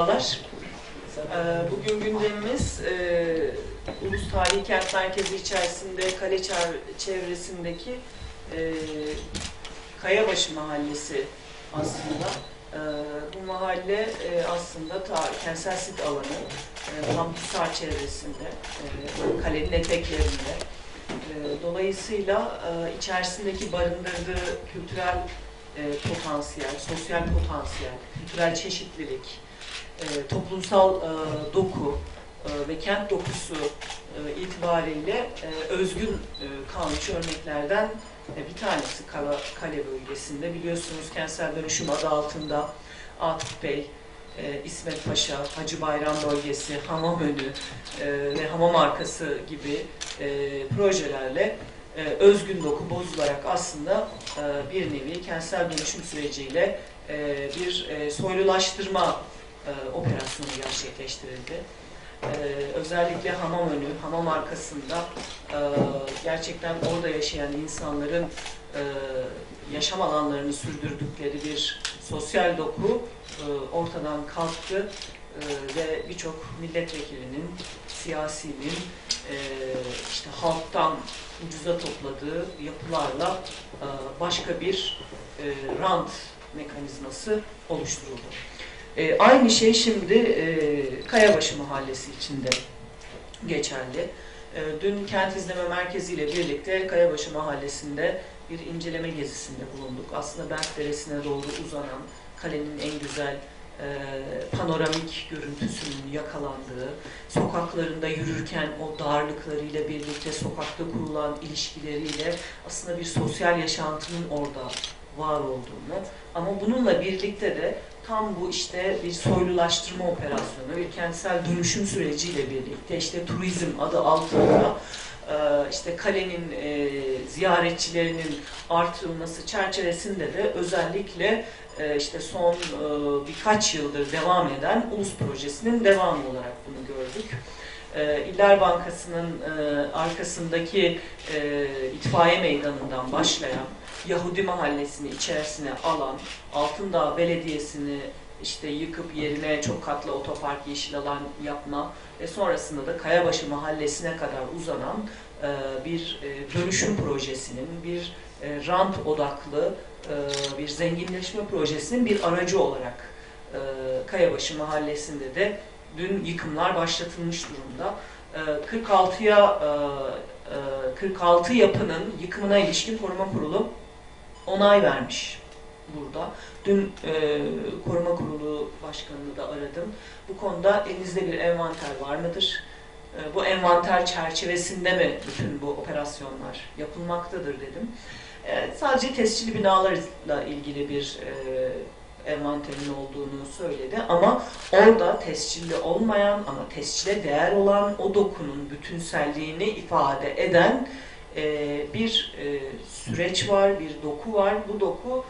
Merhabalar. Ee, Bugün gündemimiz e, Ulus Tarihi Kent Merkezi içerisinde kale çev- çevresindeki e, Kayabaşı Mahallesi aslında. E, bu mahalle e, aslında ta, kentsel sit alanı, e, çevresinde, e, kalenin eteklerinde. Dolayısıyla içerisindeki barındırdığı kültürel potansiyel, sosyal potansiyel, kültürel çeşitlilik, e, toplumsal e, doku e, ve kent dokusu e, itibariyle e, özgün e, kalmış örneklerden e, bir tanesi Kala, Kale bölgesinde. Biliyorsunuz kentsel dönüşüm adı altında Atıf Bey, e, İsmet Paşa, Hacı Bayram bölgesi, Hamamönü e, ve Hamam Arkası gibi e, projelerle e, özgün doku bozularak aslında e, bir nevi kentsel dönüşüm süreciyle e, bir e, soylulaştırma e, operasyonu gerçekleştirildi. E, özellikle hamam önü, hamam arkasında e, gerçekten orada yaşayan insanların e, yaşam alanlarını sürdürdükleri bir sosyal doku e, ortadan kalktı e, ve birçok milletvekilinin, siyasinin e, işte halktan ucuza topladığı yapılarla e, başka bir e, rant mekanizması oluşturuldu. E, aynı şey şimdi e, Kayabaşı Mahallesi içinde geçerli. E, dün Kent İzleme Merkezi ile birlikte Kayabaşı Mahallesi'nde bir inceleme gezisinde bulunduk. Aslında Bent Deresi'ne doğru uzanan kalenin en güzel e, panoramik görüntüsünün yakalandığı, sokaklarında yürürken o darlıklarıyla birlikte sokakta kurulan ilişkileriyle aslında bir sosyal yaşantının orada var olduğunu ama bununla birlikte de tam bu işte bir soylulaştırma operasyonu, bir kentsel dönüşüm süreciyle birlikte işte turizm adı altında işte kalenin e, ziyaretçilerinin artırılması çerçevesinde de özellikle e, işte son e, birkaç yıldır devam eden Ulus Projesi'nin devamı olarak bunu gördük. E, İller Bankası'nın e, arkasındaki e, itfaiye meydanından başlayan Yahudi mahallesini içerisine alan, Altındağ Belediyesi'ni işte yıkıp yerine çok katlı otopark yeşil alan yapma ve sonrasında da Kayabaşı Mahallesi'ne kadar uzanan e, bir e, dönüşüm projesinin, bir e, rant odaklı e, bir zenginleşme projesinin bir aracı olarak e, Kayabaşı Mahallesi'nde de dün yıkımlar başlatılmış durumda. E, 46'ya e, e, 46 yapının yıkımına ilişkin koruma kurulu onay vermiş burada. Dün e, koruma kurulu başkanını da aradım. Bu konuda elinizde bir envanter var mıdır? E, bu envanter çerçevesinde mi bütün bu operasyonlar yapılmaktadır dedim. E, sadece tescilli binalarla ilgili bir e, envanterin olduğunu söyledi ama orada tescilli olmayan ama tescile değer olan o dokunun bütünselliğini ifade eden e, bir e, süreç var, bir doku var. Bu doku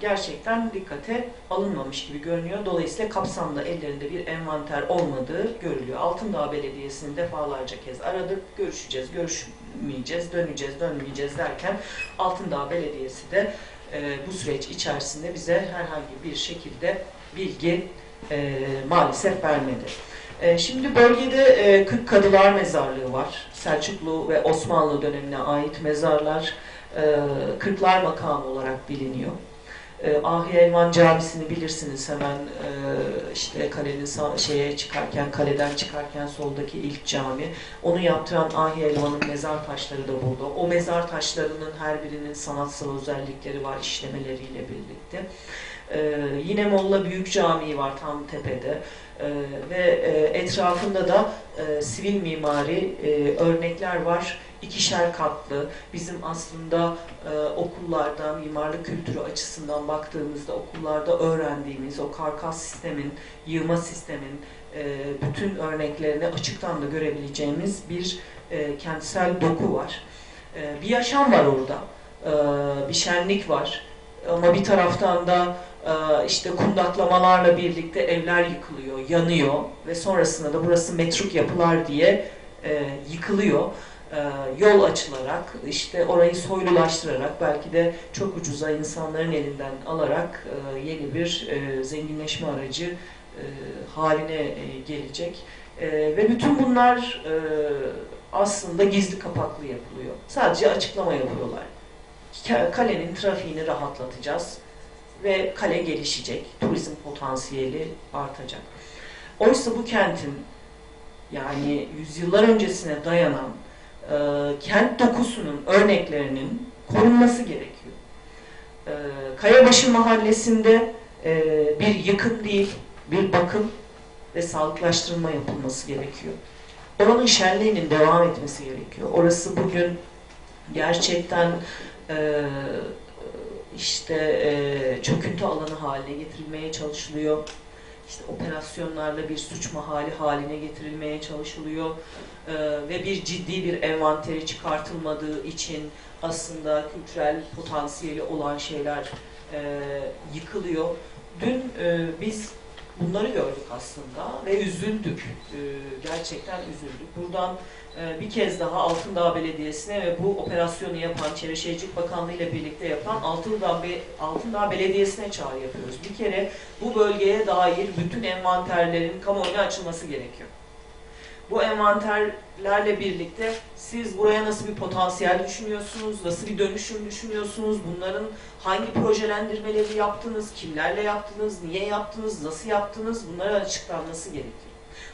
gerçekten dikkate alınmamış gibi görünüyor. Dolayısıyla kapsamda ellerinde bir envanter olmadığı görülüyor. Altındağ Belediyesi'ni defalarca kez aradık. Görüşeceğiz, görüşmeyeceğiz, döneceğiz, dönmeyeceğiz derken Altındağ Belediyesi de e, bu süreç içerisinde bize herhangi bir şekilde bilgi e, maalesef vermedi. E, şimdi bölgede e, 40 Kadılar Mezarlığı var. Selçuklu ve Osmanlı dönemine ait mezarlar e, Kırklar Makamı olarak biliniyor. E, Ahi Elvan Camisi'ni bilirsiniz hemen e, işte kalenin şeye çıkarken, kaleden çıkarken soldaki ilk cami. Onu yaptıran Ahi Elvan'ın mezar taşları da burada. O mezar taşlarının her birinin sanatsal özellikleri var işlemeleriyle birlikte. E, yine Molla Büyük Camii var tam tepede. Ee, ve e, etrafında da e, sivil mimari e, örnekler var. İkişer katlı. Bizim aslında e, okullarda mimarlık kültürü açısından baktığımızda okullarda öğrendiğimiz o karkas sistemin, yığma sistemin e, bütün örneklerini açıktan da görebileceğimiz bir e, kentsel doku var. E, bir yaşam var orada. E, bir şenlik var. Ama bir taraftan da ee, işte kundaklamalarla birlikte evler yıkılıyor, yanıyor ve sonrasında da burası metruk yapılar diye e, yıkılıyor. E, yol açılarak, işte orayı soylulaştırarak, belki de çok ucuza insanların elinden alarak e, yeni bir e, zenginleşme aracı haline gelecek. Ve bütün bunlar aslında gizli kapaklı yapılıyor. Sadece açıklama yapıyorlar. Ka- Kalenin trafiğini rahatlatacağız ve kale gelişecek, turizm potansiyeli artacak. Oysa bu kentin yani yüzyıllar öncesine dayanan e, kent dokusunun örneklerinin korunması gerekiyor. E, Kayabaşı Mahallesi'nde e, bir yıkım değil, bir bakım ve sağlıklaştırma yapılması gerekiyor. Oranın şenliğinin devam etmesi gerekiyor. Orası bugün gerçekten e, işte e, çöküntü alanı haline getirilmeye çalışılıyor. İşte operasyonlarla bir suç mahalli haline getirilmeye çalışılıyor E, ve bir ciddi bir envanteri çıkartılmadığı için aslında kültürel potansiyeli olan şeyler e, yıkılıyor. Dün e, biz bunları gördük aslında ve üzüldük. E, gerçekten üzüldük. Buradan e, bir kez daha Altındağ Belediyesi'ne ve bu operasyonu yapan Çevre Bakanlığı ile birlikte yapan Altındağ, Be Altındağ Belediyesi'ne çağrı yapıyoruz. Bir kere bu bölgeye dair bütün envanterlerin kamuoyuna açılması gerekiyor. Bu envanterlerle birlikte siz buraya nasıl bir potansiyel düşünüyorsunuz, nasıl bir dönüşüm düşünüyorsunuz, bunların hangi projelendirmeleri yaptınız, kimlerle yaptınız, niye yaptınız, nasıl yaptınız bunların açıklanması gerekiyor.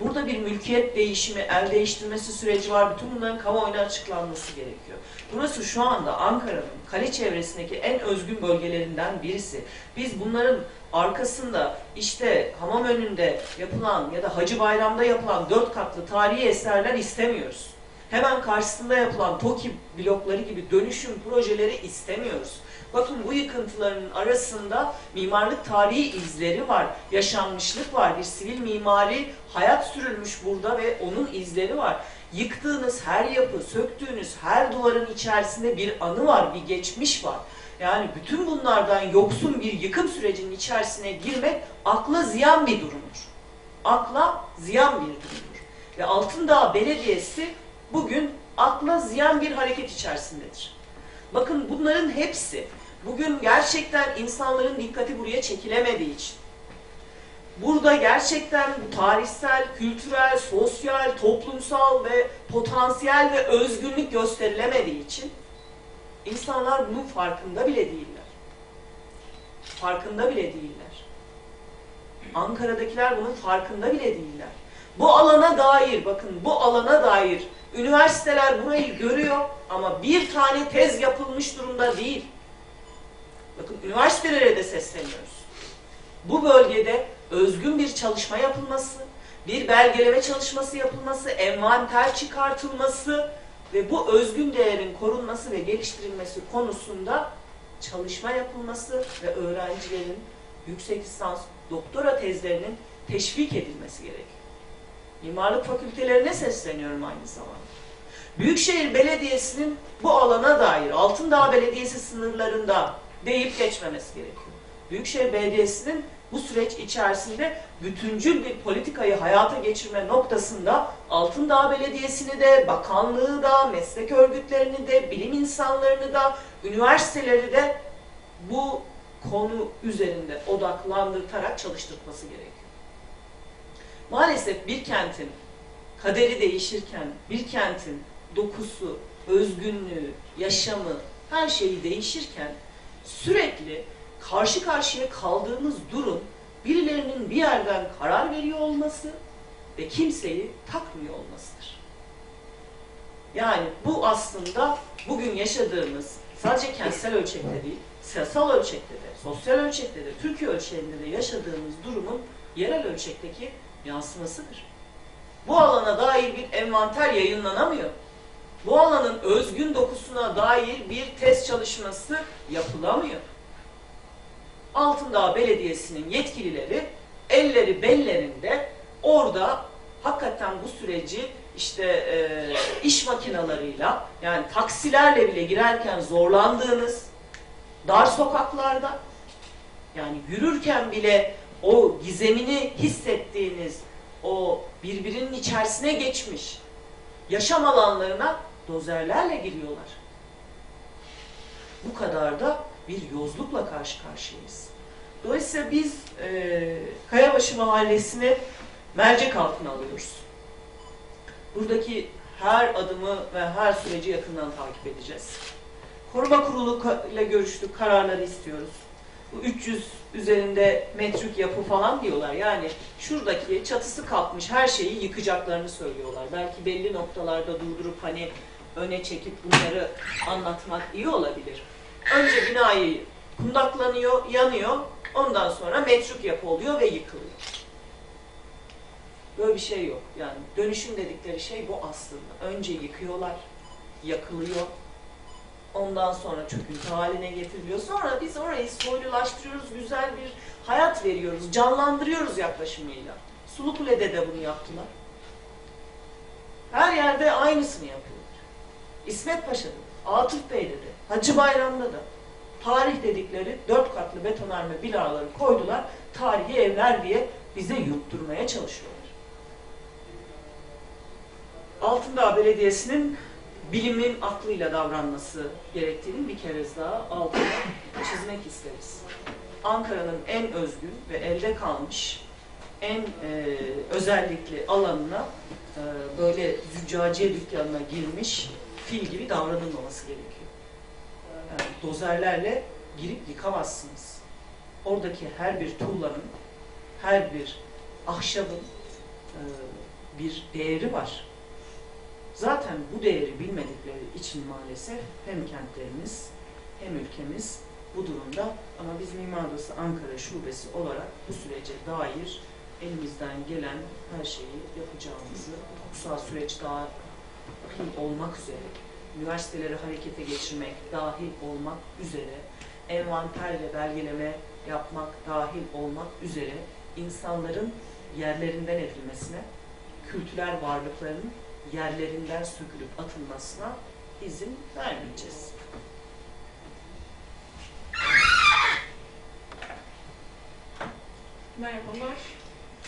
Burada bir mülkiyet değişimi, el değiştirmesi süreci var. Bütün bunların kamuoyuna açıklanması gerekiyor. Burası şu anda Ankara'nın kale çevresindeki en özgün bölgelerinden birisi. Biz bunların arkasında işte hamam önünde yapılan ya da Hacı Bayram'da yapılan dört katlı tarihi eserler istemiyoruz. Hemen karşısında yapılan TOKİ blokları gibi dönüşüm projeleri istemiyoruz. Bakın bu yıkıntıların arasında mimarlık tarihi izleri var, yaşanmışlık var, bir sivil mimari hayat sürülmüş burada ve onun izleri var. Yıktığınız her yapı, söktüğünüz her duvarın içerisinde bir anı var, bir geçmiş var. Yani bütün bunlardan yoksun bir yıkım sürecinin içerisine girmek akla ziyan bir durumdur. Akla ziyan bir durumdur. Ve Altındağ Belediyesi bugün akla ziyan bir hareket içerisindedir. Bakın bunların hepsi bugün gerçekten insanların dikkati buraya çekilemediği için burada gerçekten tarihsel, kültürel, sosyal, toplumsal ve potansiyel ve özgünlük gösterilemediği için insanlar bunun farkında bile değiller. Farkında bile değiller. Ankara'dakiler bunun farkında bile değiller. Bu alana dair, bakın bu alana dair üniversiteler burayı görüyor ama bir tane tez yapılmış durumda değil. Bakın üniversitelere de sesleniyoruz. Bu bölgede özgün bir çalışma yapılması, bir belgeleme çalışması yapılması, envanter çıkartılması ve bu özgün değerin korunması ve geliştirilmesi konusunda çalışma yapılması ve öğrencilerin yüksek lisans, doktora tezlerinin teşvik edilmesi gerekiyor. Mimarlık fakültelerine sesleniyorum aynı zamanda. Büyükşehir Belediyesi'nin bu alana dair Altındağ Belediyesi sınırlarında deyip geçmemesi gerekiyor. Büyükşehir Belediyesi'nin bu süreç içerisinde bütüncül bir politikayı hayata geçirme noktasında Altındağ Belediyesi'ni de, bakanlığı da, meslek örgütlerini de, bilim insanlarını da, üniversiteleri de bu konu üzerinde odaklandırtarak çalıştırması gerekiyor. Maalesef bir kentin kaderi değişirken, bir kentin dokusu, özgünlüğü, yaşamı, her şeyi değişirken sürekli karşı karşıya kaldığımız durum birilerinin bir yerden karar veriyor olması ve kimseyi takmıyor olmasıdır. Yani bu aslında bugün yaşadığımız sadece kentsel ölçekte değil, siyasal ölçekte de, sosyal ölçekte de, Türkiye ölçeğinde de yaşadığımız durumun yerel ölçekteki yansımasıdır. Bu alana dair bir envanter yayınlanamıyor. Bu alanın özgün dokusuna dair bir test çalışması yapılamıyor. Altındağ Belediyesi'nin yetkilileri elleri bellerinde orada hakikaten bu süreci işte e, iş makinalarıyla yani taksilerle bile girerken zorlandığınız dar sokaklarda yani yürürken bile o gizemini hissettiğiniz o birbirinin içerisine geçmiş yaşam alanlarına dozerlerle giriyorlar. Bu kadar da bir yozlukla karşı karşıyayız. Dolayısıyla biz e, Kayabaşı Mahallesi'ni mercek altına alıyoruz. Buradaki her adımı ve her süreci yakından takip edeceğiz. Koruma Kurulu ile görüştük, kararları istiyoruz. Bu 300 üzerinde metrik yapı falan diyorlar. Yani şuradaki çatısı kalkmış her şeyi yıkacaklarını söylüyorlar. Belki belli noktalarda durdurup hani öne çekip bunları anlatmak iyi olabilir. Önce binayı kundaklanıyor, yanıyor. Ondan sonra metruk yapı oluyor ve yıkılıyor. Böyle bir şey yok. Yani dönüşüm dedikleri şey bu aslında. Önce yıkıyorlar, yakılıyor. Ondan sonra çöküntü haline getiriliyor. Sonra biz orayı soylulaştırıyoruz, güzel bir hayat veriyoruz, canlandırıyoruz yaklaşımıyla. Sulukule'de de bunu yaptılar. Her yerde aynısını yapıyorlar. İsmet Paşa'da, da, Atıf Bey'de de, Hacı Bayram'da da tarih dedikleri dört katlı betonarme binaları koydular. Tarihi evler diye bize yutturmaya çalışıyorlar. Altındağ Belediyesi'nin bilimin aklıyla davranması gerektiğini bir kere daha altına çizmek isteriz. Ankara'nın en özgün ve elde kalmış en e, özellikli alanına e, böyle züccaciye dükkanına girmiş fil gibi davranılmaması gerekiyor. Yani dozerlerle girip yıkamazsınız. Oradaki her bir tuğlanın, her bir ahşabın e, bir değeri var. Zaten bu değeri bilmedikleri için maalesef hem kentlerimiz hem ülkemiz bu durumda. Ama biz Mimar Odası Ankara Şubesi olarak bu sürece dair elimizden gelen her şeyi yapacağımızı, hukuksal süreç dahil olmak üzere, üniversiteleri harekete geçirmek dahil olmak üzere, envanter ve belgeleme yapmak dahil olmak üzere insanların yerlerinden edilmesine, kültürel varlıkların yerlerinden sökülüp atılmasına izin vermeyeceğiz. Merhabalar.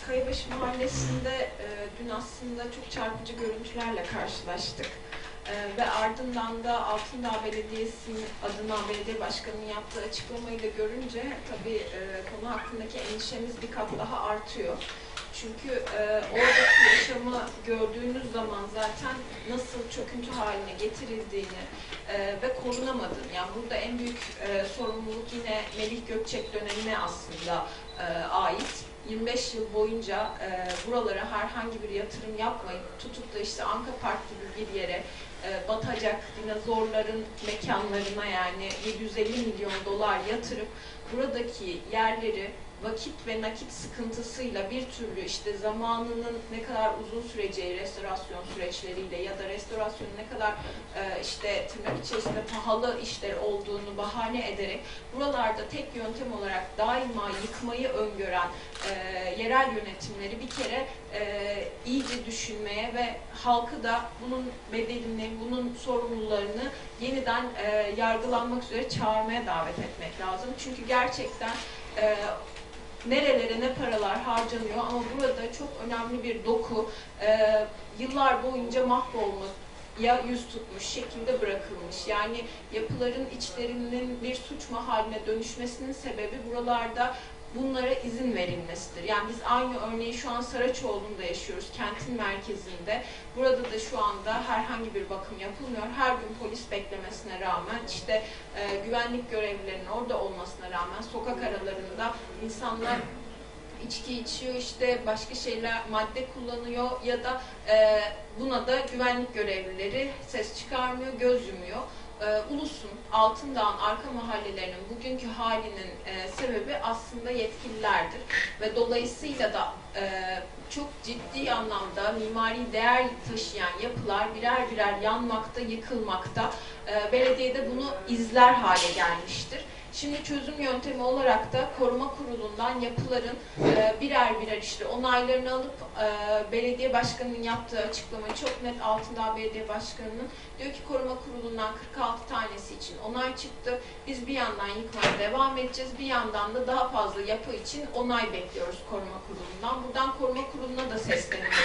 Kayabaşı Mahallesi'nde e, dün aslında çok çarpıcı görüntülerle karşılaştık. E, ve ardından da Altındağ Belediyesi'nin adına belediye başkanının yaptığı açıklamayı da görünce tabii e, konu hakkındaki endişemiz bir kat daha artıyor. Çünkü e, oradaki yaşamı gördüğünüz zaman zaten nasıl çöküntü haline getirildiğini e, ve korunamadığını, yani burada en büyük e, sorumluluk yine Melih Gökçek dönemine aslında e, ait. 25 yıl boyunca e, buralara herhangi bir yatırım yapmayıp tutup da işte Anka Park gibi bir yere e, batacak dinozorların mekanlarına yani 750 milyon dolar yatırıp buradaki yerleri vakit ve nakit sıkıntısıyla bir türlü işte zamanının ne kadar uzun süreceği restorasyon süreçleriyle ya da restorasyonun ne kadar e, işte tırnak içerisinde pahalı işler olduğunu bahane ederek buralarda tek yöntem olarak daima yıkmayı öngören e, yerel yönetimleri bir kere e, iyice düşünmeye ve halkı da bunun bedelini, bunun sorumlularını yeniden e, yargılanmak üzere çağırmaya davet etmek lazım. Çünkü gerçekten e, nerelere ne paralar harcanıyor ama burada çok önemli bir doku e, yıllar boyunca mahvolmak ya yüz tutmuş şekilde bırakılmış. Yani yapıların içlerinin bir suç mahalline dönüşmesinin sebebi buralarda bunlara izin verilmesidir. Yani biz aynı örneği şu an Saraçoğlu'nda yaşıyoruz, kentin merkezinde. Burada da şu anda herhangi bir bakım yapılmıyor. Her gün polis beklemesine rağmen, işte e, güvenlik görevlilerinin orada olmasına rağmen sokak aralarında insanlar içki içiyor, işte başka şeyler, madde kullanıyor ya da e, buna da güvenlik görevlileri ses çıkarmıyor, göz yumuyor e, ulusun, Altındağ'ın arka mahallelerinin bugünkü halinin e, sebebi aslında yetkililerdir. Ve dolayısıyla da e, çok ciddi anlamda mimari değer taşıyan yapılar birer birer yanmakta, yıkılmakta. E, belediye de bunu izler hale gelmiştir. Şimdi çözüm yöntemi olarak da koruma kurulundan yapıların e, birer birer işte onaylarını alıp e, belediye başkanının yaptığı açıklamayı çok net Altındağ Belediye Başkanı'nın diyor ki koruma kurulundan 46 tanesi için onay çıktı. Biz bir yandan yıkmaya devam edeceğiz. Bir yandan da daha fazla yapı için onay bekliyoruz koruma kurulundan. Buradan koruma kuruluna da sesleniyoruz.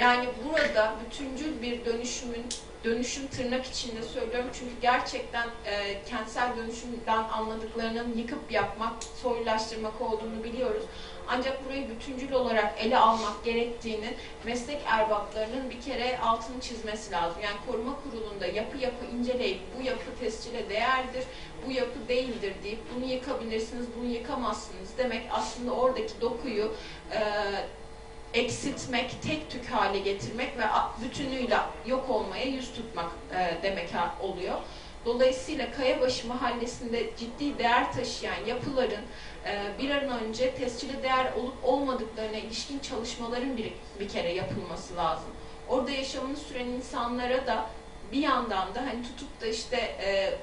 Yani burada bütüncül bir dönüşümün dönüşüm tırnak içinde söylüyorum çünkü gerçekten e, kentsel dönüşümden anladıklarının yıkıp yapmak, soyulaştırmak olduğunu biliyoruz. Ancak burayı bütüncül olarak ele almak gerektiğini meslek erbaplarının bir kere altını çizmesi lazım. Yani koruma kurulunda yapı yapı inceleyip bu yapı tescile değerdir, bu yapı değildir deyip bunu yıkabilirsiniz, bunu yıkamazsınız demek aslında oradaki dokuyu e, eksiltmek, tek tük hale getirmek ve bütünüyle yok olmaya yüz tutmak e, demek oluyor. Dolayısıyla Kayabaşı Mahallesi'nde ciddi değer taşıyan yapıların e, bir an önce tescile değer olup olmadıklarına ilişkin çalışmaların bir, bir kere yapılması lazım. Orada yaşamını süren insanlara da bir yandan da hani tutup da işte e,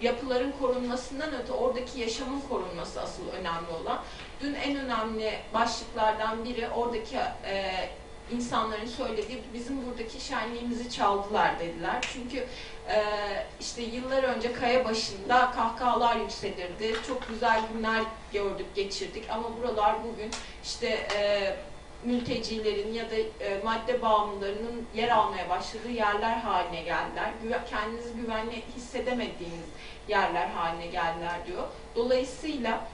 yapıların korunmasından öte oradaki yaşamın korunması asıl önemli olan. Dün en önemli başlıklardan biri oradaki e, insanların söylediği bizim buradaki şenliğimizi çaldılar dediler. Çünkü e, işte yıllar önce kaya başında kahkahalar yükselirdi. Çok güzel günler gördük, geçirdik ama buralar bugün işte e, mültecilerin ya da e, madde bağımlılarının yer almaya başladığı yerler haline geldiler. Güve, kendinizi güvenli hissedemediğiniz yerler haline geldiler diyor. Dolayısıyla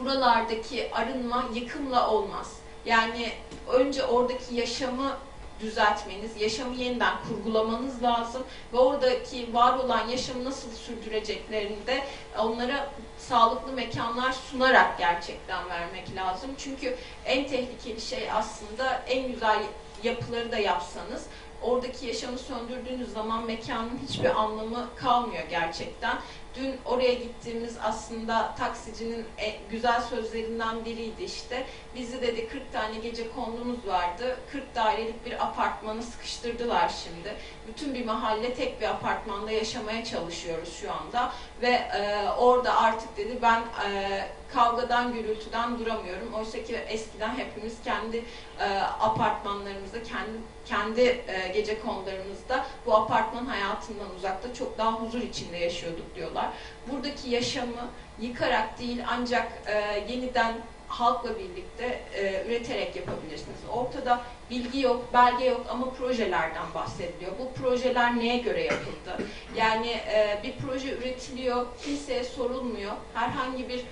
buralardaki arınma yıkımla olmaz. Yani önce oradaki yaşamı düzeltmeniz, yaşamı yeniden kurgulamanız lazım ve oradaki var olan yaşamı nasıl sürdüreceklerini de onlara sağlıklı mekanlar sunarak gerçekten vermek lazım. Çünkü en tehlikeli şey aslında en güzel yapıları da yapsanız oradaki yaşamı söndürdüğünüz zaman mekanın hiçbir anlamı kalmıyor gerçekten. Dün oraya gittiğimiz aslında taksicinin e, güzel sözlerinden biriydi işte. Bizi dedi 40 tane gece kondumuz vardı. 40 dairelik bir apartmanı sıkıştırdılar şimdi. Bütün bir mahalle tek bir apartmanda yaşamaya çalışıyoruz şu anda. Ve e, orada artık dedi ben e, kavgadan gürültüden duramıyorum. Oysa ki eskiden hepimiz kendi e, apartmanlarımızda, kendi kendi e, gece konularımızda bu apartman hayatından uzakta çok daha huzur içinde yaşıyorduk diyorlar. Buradaki yaşamı yıkarak değil ancak e, yeniden halkla birlikte e, üreterek yapabilirsiniz. Ortada bilgi yok, belge yok ama projelerden bahsediliyor. Bu projeler neye göre yapıldı? Yani bir proje üretiliyor, kimseye sorulmuyor. Herhangi bir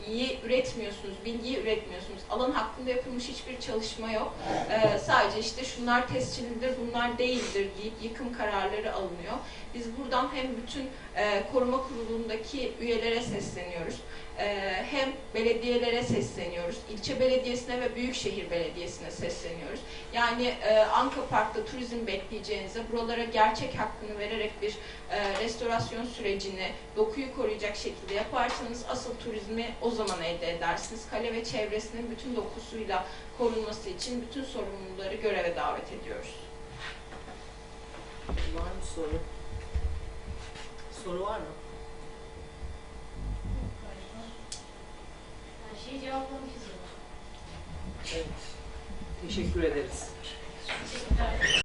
belgeyi üretmiyorsunuz, bilgiyi üretmiyorsunuz. Alan hakkında yapılmış hiçbir çalışma yok. Ee, sadece işte şunlar tescillidir, bunlar değildir deyip yıkım kararları alınıyor. Biz buradan hem bütün e, koruma kurulundaki üyelere sesleniyoruz, e, hem belediyelere sesleniyoruz, ilçe belediyesine ve büyükşehir belediyesine sesleniyoruz. Yani e, Anka Park'ta turizm bekleyeceğinize buralara gerçek hakkını vererek bir e, restorasyon sürecini dokuyu koruyacak şekilde yaparsanız asıl turizmi o zaman elde edersiniz. Kale ve çevresinin bütün dokusuyla korunması için bütün sorumluları göreve davet ediyoruz. Var mı soru? soru var mı? Evet. Teşekkür ederiz. Teşekkürler.